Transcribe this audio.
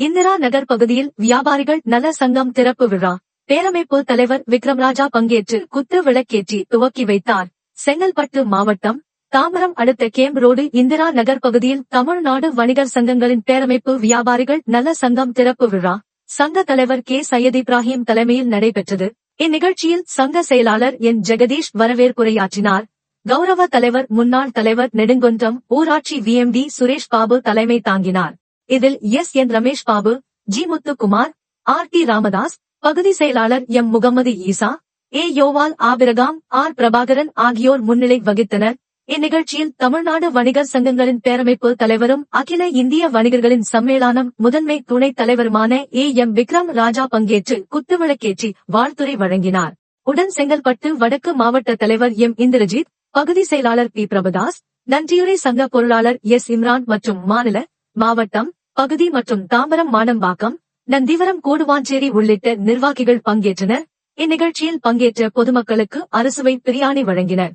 இந்திரா நகர் பகுதியில் வியாபாரிகள் நல சங்கம் திறப்பு விழா. பேரமைப்பு தலைவர் விக்ரம்ராஜா பங்கேற்று குத்து விளக்கேற்றி துவக்கி வைத்தார். செங்கல்பட்டு மாவட்டம் தாம்பரம் அடுத்த கேம்ப் ரோடு இந்திரா நகர் பகுதியில் தமிழ்நாடு வணிகர் சங்கங்களின் பேரமைப்பு வியாபாரிகள் நல சங்கம் திறப்பு விழா. சங்க தலைவர் கே. சையத் இப்ராஹிம் தலைமையில் நடைபெற்றது. இந்நிகழ்ச்சியில் சங்க செயலாளர் என். ஜெகதீஷ் வரவேற்புரையாற்றினார். கௌரவ தலைவர் முன்னாள் தலைவர் நெடுங்கொன்றம் ஊராட்சி விஎம்டி சுரேஷ் பாபு தலைமை தாங்கினார். இதில் S N Ramesh Babu G Muthukumar R D Ramadoss பகுதி செயலாளர் M Mohammed Isa A Yoval Abraham R Prabhakaran ஆகியோர் முன்னிலை வகித்தனர். இந்நிகழ்ச்சியில் தமிழ்நாடு வணிகர் சங்கங்களின் பேரமைப்பு தலைவரும் அகில இந்திய வணிகர்களின் சம்மேளனம் முதன்மை துணைத் தலைவருமான ஏ எம் விக்ரம் ராஜா பங்கேற்று குத்துவிளக்கேற்றி வாழ்த்துரை வழங்கினார். உடன் செங்கல்பட்டு வடக்கு மாவட்ட தலைவர் எம் இந்திரஜித் பகுதி செயலாளர் பி பிரபதாஸ் நன்றியுரை சங்க பொருளாளர் எஸ் இம்ரான் மற்றும் மாநில மாவட்டம் பகுதி மற்றும் தாம்பரம் மானம்பாக்கம் நந்திவரம் கூடுவாஞ்சேரி உள்ளிட்ட நிர்வாகிகள் பங்கேற்றனர். இந்நிகழ்ச்சியில் பங்கேற்ற பொதுமக்களுக்கு அரசுவை பிரியாணி வழங்கினர்.